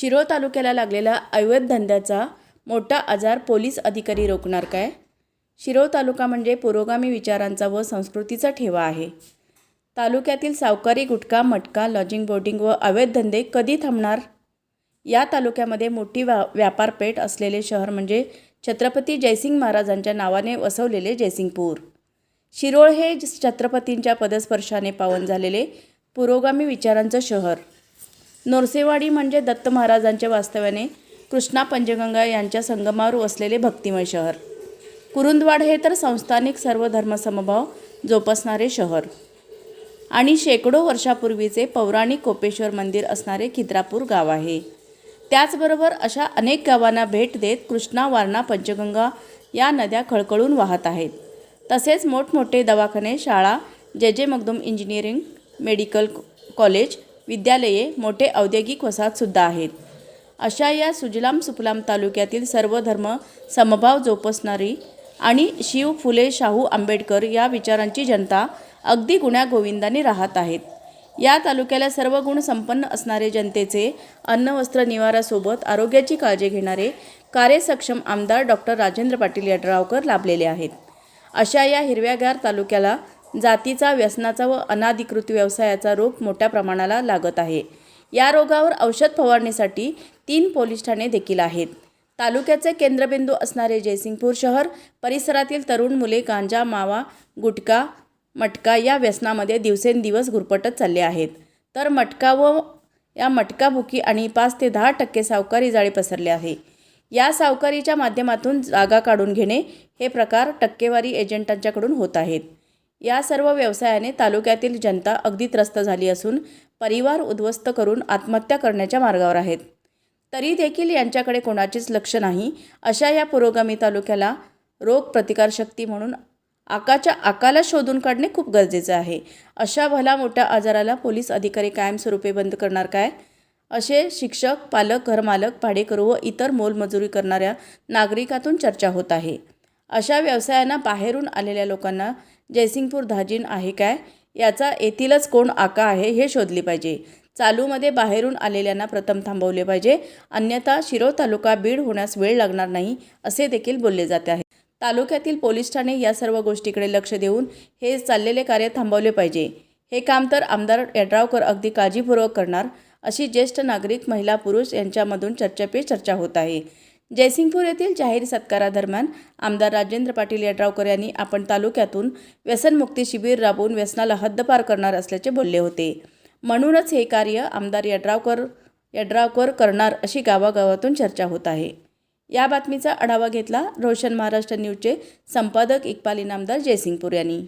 शिरोळ तालुक्याला लागलेला अवैध धंद्याचा मोठा आजार पोलीस अधिकारी रोखणार काय? शिरोळ तालुका म्हणजे पुरोगामी विचारांचा व संस्कृतीचा ठेवा आहे. तालुक्यातील सावकारी गुटखा मटका लॉजिंग बोर्डिंग व अवैध धंदे कधी थांबणार? या तालुक्यामध्ये मोठी व्या व्यापारपेठ असलेले शहर म्हणजे छत्रपती जयसिंग महाराजांच्या नावाने वसवलेले जयसिंगपूर. शिरोळ हे छत्रपतींच्या पदस्पर्शाने पावन झालेले पुरोगामी विचारांचं शहर. नोरसेवाडी म्हणजे दत्त महाराजांच्या वास्तव्याने कृष्णा पंचगंगा यांच्या संगमावर वसलेले भक्तिमय शहर. कुरुंदवाड हे तर संस्थानिक सर्व धर्मसमभाव जोपासणारे शहर. आणि शेकडो वर्षापूर्वीचे पौराणिक कोपेश्वर मंदिर असणारे खिद्रापूर गाव आहे. त्याचबरोबर अशा अनेक गावांना भेट देत कृष्णा वारणा पंचगंगा या नद्या खळखळून वाहत आहेत. तसेच मोठमोठे दवाखाने शाळा जे जे मगदूम इंजिनिअरिंग मेडिकल कॉलेज विद्यालये मोठे औद्योगिक वसाहतसुद्धा आहेत. अशा या सुजलाम सुफलाम तालुक्यातील सर्व धर्म समभाव जोपासणारी आणि शिव फुले शाहू आंबेडकर या विचारांची जनता अगदी गुण्यागोविंदाने राहत आहेत. या तालुक्याला सर्व गुण संपन्न असणारे जनतेचे अन्न वस्त्र निवारासोबत आरोग्याची काळजी घेणारे कार्यसक्षम आमदार डॉक्टर राजेंद्र पाटील यड्रावकर लाभलेले आहेत. अशा या हिरव्यागार तालुक्याला जातीचा व्यसनाचा व अनाधिकृत व्यवसायाचा रोग मोठ्या प्रमाणाला लागत आहे. या रोगावर औषध फवारणीसाठी तीन पोलीस ठाणे देखील आहेत. तालुक्याचे केंद्रबिंदू असणारे जयसिंगपूर शहर परिसरातील तरुण मुले गांजा मावा गुटखा मटका या व्यसनामध्ये दिवसेंदिवस गुरपटत चालले आहेत. तर मटका व या मटकाभुकी आणि पाच ते दहा टक्के सावकारी जाळे पसरले आहे. या सावकारीच्या माध्यमातून जागा काढून घेणे हे प्रकार टक्केवारी एजंटांच्याकडून होत आहेत. या सर्व व्यवसायाने तालुक्यातील जनता अगदी त्रस्त झाली असून परिवार उद्ध्वस्त करून आत्महत्या करण्याच्या मार्गावर आहेत. तरी देखील यांच्याकडे कोणाचेच लक्ष नाही अशा या पुरोगामी तालुक्याला रोग प्रतिकारशक्ती म्हणून आकाच्या आकाला शोधून काढणे खूप गरजेचे आहे. अशा भला मोठ्या आजाराला पोलीस अधिकारी कायमस्वरूपी बंद करणार काय? असे शिक्षक पालक घरमालक भाडेकरू व इतर मोलमजुरी करणाऱ्या नागरिकातून चर्चा होत आहे. अशा व्यवसायांना बाहेरून आलेल्या लोकांना जयसिंगपूर धाजीन आहे काय? याचा येथीलच कोण आका आहे हे शोधले पाहिजे. चालूमध्ये बाहेरून आलेल्यांना प्रथम थांबवले पाहिजे. अन्यथा शिरो तालुका बीड होण्यास वेळ लागणार नाही असे देखील बोलले जाते आहे. तालुक्यातील पोलीस ठाणे या सर्व गोष्टीकडे लक्ष देऊन हे चाललेले कार्य थांबवले पाहिजे. हे काम तर आमदार यड्रावकर अगदी काळजीपूर्वक करणार अशी ज्येष्ठ नागरिक महिला पुरुष यांच्यामधून चर्चेपे चर्चा होत आहे. जयसिंगपूर येथील जाहीर सत्कारादरम्यान आमदार राजेंद्र पाटील यड्रावकर यांनी आपण तालुक्यातून व्यसनमुक्ती शिबिर राबवून व्यसनाला हद्दपार करणार असल्याचे बोलले होते. म्हणूनच हे कार्य आमदार यड्रावकर यड्रावकर करणार अशी गावागावातून चर्चा होत आहे. या बातमीचा आढावा घेतला रोशन महाराष्ट्र न्यूजचे संपादक इक्बाल इनामदार जयसिंगपूर यांनी.